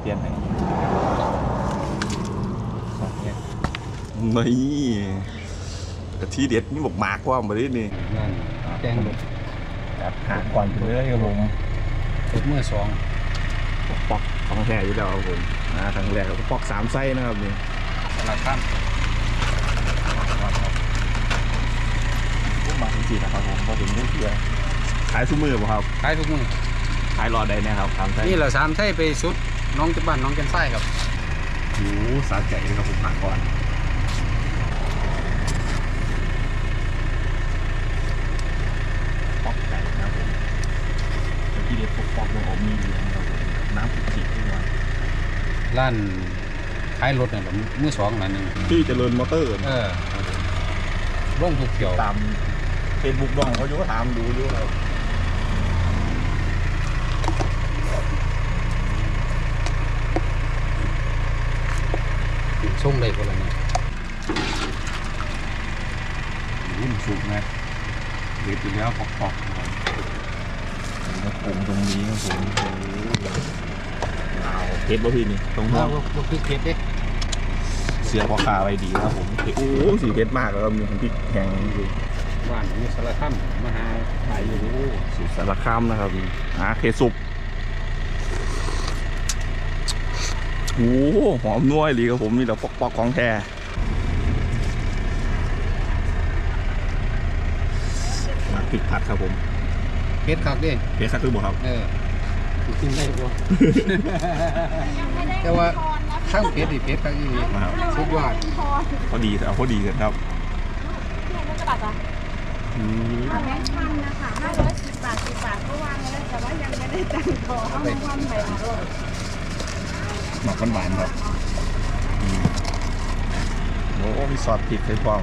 เปลี่ยนให้นี่กะที่เด็ดนี่บอกหมากว่ามาดินี่นั่นแกงรถจัดหาก่อนไปเลยครับผมรถเมื่อสองปอกของแท้อยู่แล้วครับผมนะครั้งแรกก็ปอกสามไส้นะครับนี่ตลาดข้ามพวกมาจริงๆนะครับผมพอถึงนี่คือขายซุ้มือป่ะครับขายทุกมือขายรอได้นะครับสามไส้นี่เราสามไส้ไปสุด น้องจะบ้านน้องแกนไส้ครับโอ้โหสาใจเลยครับผมหาก่อนปอกไก่นะครับผมเมื่อกี้เด็ดปอกปอกมันออกมีเหลืองครับผมน้ำผุดฉีดขึ้นมาร้านขายรถเนี่ยแบบมือสองนั่นนึงที่เจริญมอเตอร์เออร่องทุกเกี่ยวตามเฟซบุ๊กดองเขาอยู่ก็ถามดูดูครับ ส่งได้คนละเนี่ยรุ่นสุกนะเด็ดอยู่แล้วปอกปอกครับผมมาปรุงตรงนี้ครับผมโอ้โหว้าวเพชรป่ะพี่นี่ตรงหัวเราเราคือเก็บเด็กเสือพอคาไว้ดีครับผมโอ้โหสีเพชรมากแล้วครับมีทั้งพริกแข็งอยู่บ้านมีสารคามมาหาขายอยู่สูตรสารคามนะครับหาเคสุป โอ้โหหอมนัวดีครับผมนี่เราปอกปอกของแท้มาพริกผัดครับผมเพชรคักเด้เพชรคัดคือบ่ครับ เออกินได้บ่แต่ว่าข้างเพชรนี่เพชรคักอีนี่นะครับสุดยอดพอดีเอาพอดีกันครับเนี่ยลูกกระบะอะอืมเอาแบงค์พันนะคะห้าร้อยสิบบาทสิบบาทก็วางไว้แล้วแต่ว่ายังไม่ได้จังขอเอาแบงค์พันไปอะ หมักหวานๆครับอืมโอ้มีซอสพริกให้พร้อม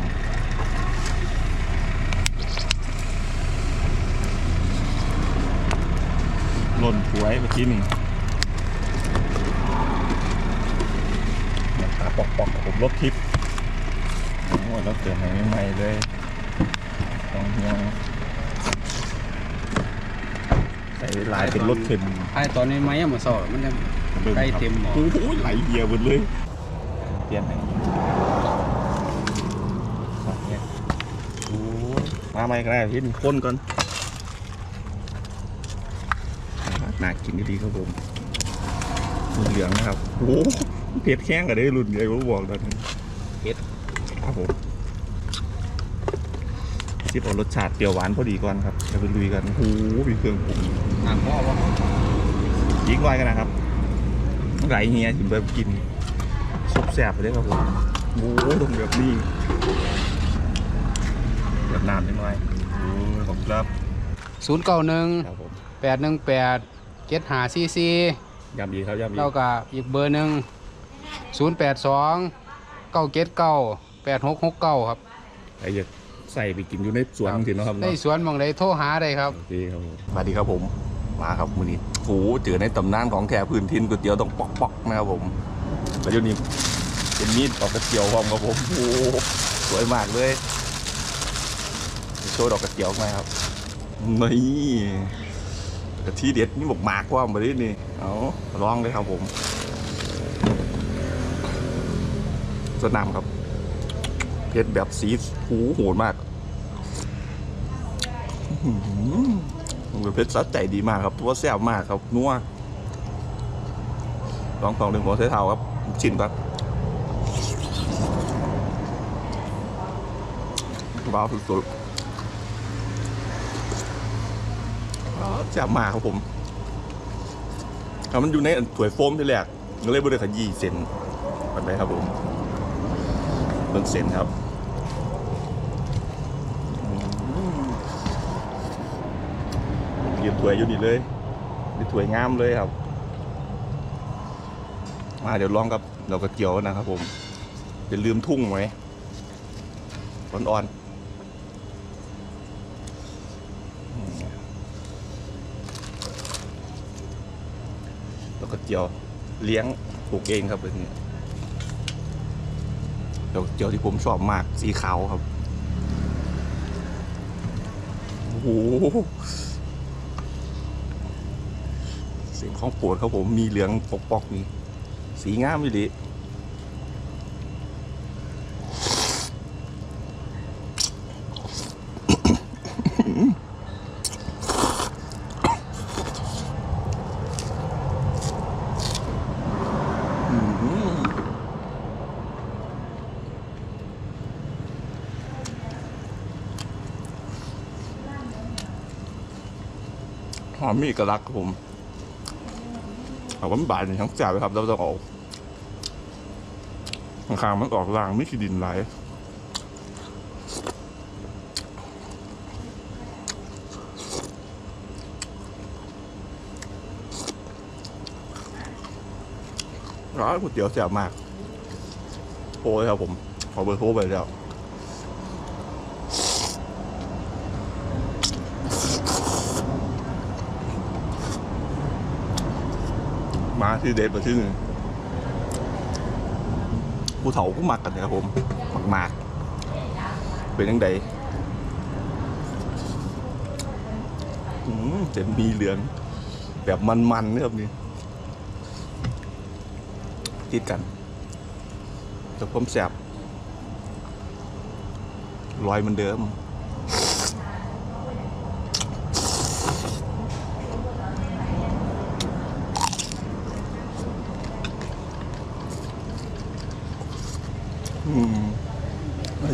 หล่นถวยเมื่อกี้นี่นะครับปอกๆผมลบคลิปโอ้ยแล้วเกิดใหม่ใหม่เลยต้องยังใส่หลายเป็นรสเค็มไอ้ตอนนี้ไม้ยังมาสอบมัน จะใกล้เต็มหม้อโอ้โหไหลเหี่ยวหมดเลยเปลี่ยนไหนโอ้ยมาใหม่ก็ได้พี่คนก่อนน่ากินดีครับผมรุ่นเหลืองนะครับโอ้โหเผ็ดแข้งกันได้รุ่นใหญ่ผมบอกแล้วนะเผ็ดครับผมซิบเอารสชาติเปรี้ยวหวานพอดีก่อนครับจะไปลุยกันโอ้โหมีเครื่องปรุงน้ำพ่อวะยิงไว้กันนะครับ ไหลเฮียถึงแบบกินซุปแสบไปเลยครับผมโอ้โหตรงแบบนี้แบบน้ำนิดหน่อยโอ้ยขอบคุณครับศูนย์เก้าหนึ่งครับผมแปดหนึ่งแปดเจ็ดหาซีซียำดีครับยำดีแล้วก็อีกเบอร์หนึ่งศูนย์แปดสองเก้าเจ็ดเก้าแปดหกหกเก้าครับไอ้เหี้ยใส่ไปกินอยู่ในสวนจริงๆเนาะครับในเนาะสวนหมองใดโทรหาได้ครับโอเคครับผมสวัสดีครับผม มาครับมือนี้โหเจอในตำนานของแถวพื้นทินก๋วยเตี๋ยวต้องปอกปอกๆนะครับผมแล้วเดี๋ยวนี้เป็นมีดดอกกระเจียวพร้อมครับผมโอ้โหสวยมากเลยโชว์ดอกกระเจียวไหมครับนี่กะที่เด็ดนี่บอกหมากว่ามาดินี่เอาลองเลยครับผมสวนน้ำครับเพชรแบบสีหูโหดมาก อื้อหือเพชรซัดใจดีมากครับตัวแซ่บมากครับนัวลองของหนึ่งหัวเท้เท้าครับชิมครับว้าวสุดๆแซ่บมากครับผมครับมันอยู่ในถ้วยโฟมที่แรกก็เลยบริขยี้เส้นมันไปครับผมเบิ่งเส้นครับอืมเรี ยบถ้วยอยู่นี่เลยเป็นถ้วยงามเลยครับมาเดี๋ยวลองกับเราก็เกี่ยวนะครับ ผมอย่าลืมทุ่งไว้อ่อนๆแล้วก็เจียวเลี้ยงปลูกเองครับแบบนี้ดอกเจียวที่ผมชอบมากสีขาวครับ โอ้โห เสียงของโปรดครับผมมีเหลืองปกปอกนี่สีงามอยู่ดีหอมมีเอกลักษณ์ครับผม เอาวันบาดในทั้งจ่าเลยครับ เราจะออกข้างๆมันออกรางไม่ขี้ดินไหลร้านก๋วยเตี๋ยวแซ่บมากโอ้ยครับผม ขอเบอร์โทรไปแล้ว มาที่เด็ดมาที่หนึ่งผู้เฒ่าก็มักกันนะครับผมมักมากๆเป็นยังไงอืมเจ็บมีเหลือง แบบมันๆนะครับนี่ติดกันแต่ผมแสบรอยเหมันเดิม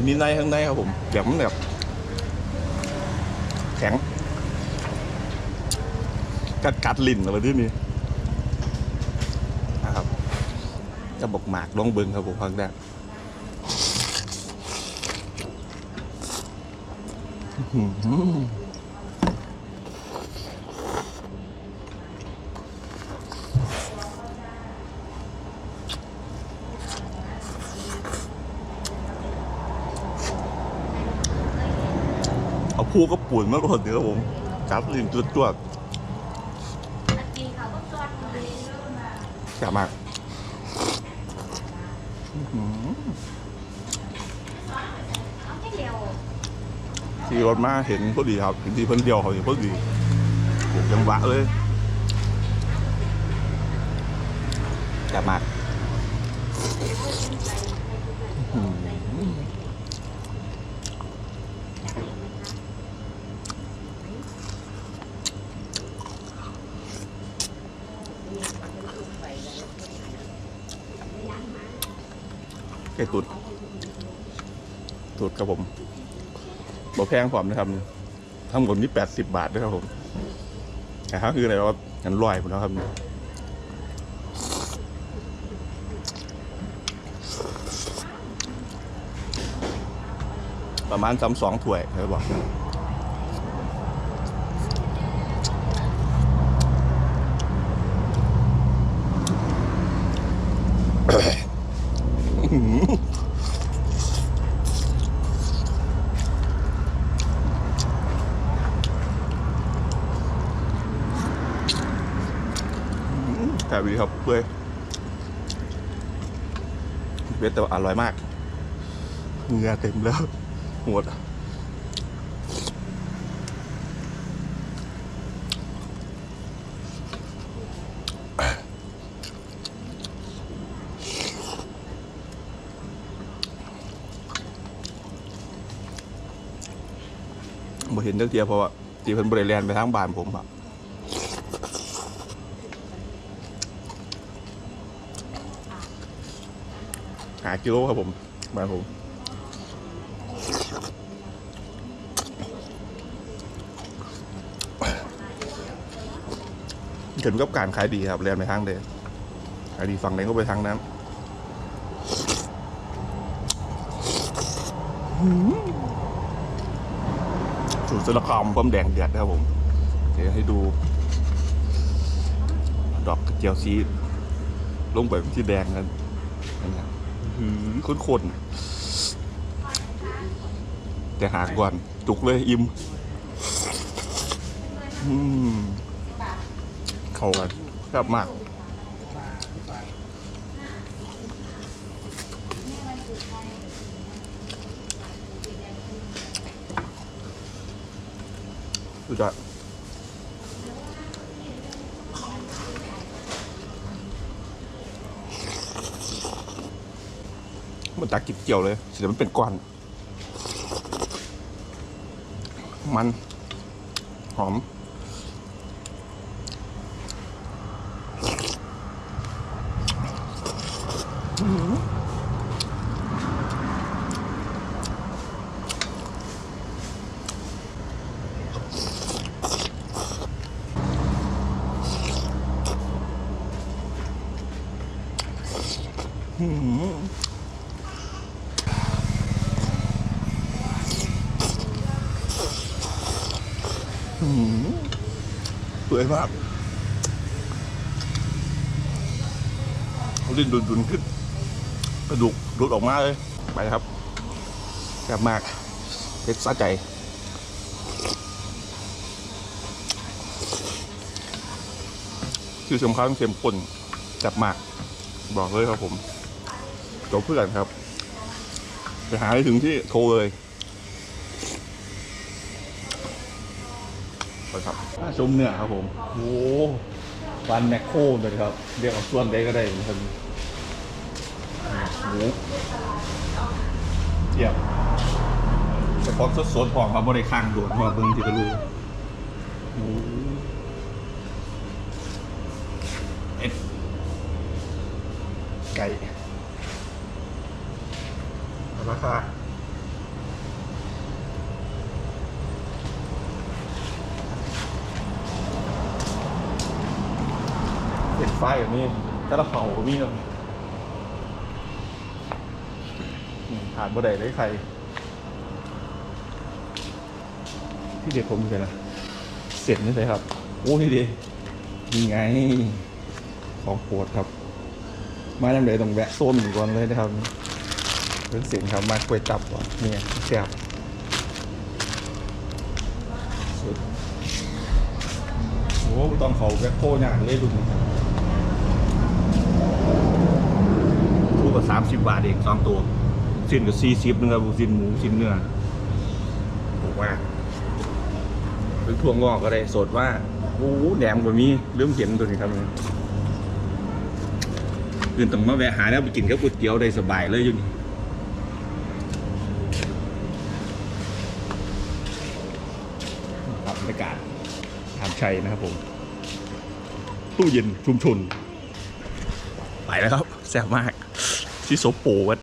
มีในข้างในครับผมแบบมันแบบแข็ง กัดกัดลิ้นอะไรที่นี่นะครับจะบอกหมากลองเบิ้งครับผมครั้งแรกอื้อ หือเอาพูก็ปุ่นมากกว่าเนื้อผมกัดลิ้นจวดๆกินเขาก็จอดเลยแซ่บมากอื้อหือเอาแค่เดียวขี่รถมาเห็นพอดีครับเห็นทีเพิ่นเดียวเขาเห็นพอดีถูกจังหวะเลยแซ่บมากอื้อหือไก่ตุ๋นตุ๋นครับผมบ่แพงพร้อมนะครับทั้งหมดนี่แปดสิบบาทด้วครับผมแต่ถ้าคืออะไรว่างันลอยผมแล้วครับประมาณสามสองถ้วยเขาบอก แต่ดีครับเปื่อยเบ็ดแต่ว่าอร่อยมากเหงื่อเต็มแล้วหมดบ่เห็นจักเทียเพราะว่าจีเพิ่นบริแลนไปทางบ้านผมอะ กิโลครับผม มาผมเห็นกับการขายดีครับเรียนไปทางเดยขายดีฝั่งไหนก็ไปทางนั้นสูตรสละคามความแดงเดือดนะครับผม เดี๋ยวให้ดู ดอกกระเจียวซีลงไปที่แดงกันนะครับ คนคนๆแต่หากก่อน จุกเลยอิ่มอืมเข้ากันแซ่บมากสุดยอด มันตักกินเกี่ยวเลยเสียมันเป็นก้อน มันหอมส วยมากลิ้นดุนๆขึ้นกระดูกหลุดออกมาเลย ไปครับแซ่บมากเล็กสะใจคือสำคัญเค็มข้นจับมาก บอกเลยครับผมจบเพื่อนครับ ไปหาให้ถึงที่โทรเลย ไปครับถ้าชมเนื้อครับผมโอ้ฟันแมคโครเลยครับ เรียกเอาส่วนใดก็ได้ครับหมูเทียบเฉพาะสดๆของมาบริคางโดดมาเบิ่งที่กระลูหมูเอ็ดไก่ราคา เห็นไฟแบบนี้ถ้าเราเผามีผ่านบ่ได้เลยใคร ที่เด็ดผมอยู่ไหนล่ะ เสร็จนี่เลยครับ โอ้นี่ดีนี่ไง ของโปรดครับ มาจังเลยต้องแวะโซนก่อนเลยนะครับเรื่องเสียงครับมากล้วยจับก่อนเนี่ยแซ่บโอ้ต้องเขาแวะโคหนักเลยดูนี่ครับ ทูกับ สามสิบบาทเองสองตัวสิ้นกับสี่สิบนึงครับสิ้นหมูสิ้นเนื้อถูกมากเป็นทั่วงอกก็ได้สดว่าโอ้แหนมกว่ามีเริ่มเห็นตัวนี้ครับอื่นต้องมาแวะหาแล้วไปกินกับก๋วยเตี๋ยวได้สบายเลยอยู่นี่ครับบรรยากาศทามชัยนะครับผม ตู้เย็นชุมชน ไปแล้วครับ แซ่บมาก ที่โซโปวัด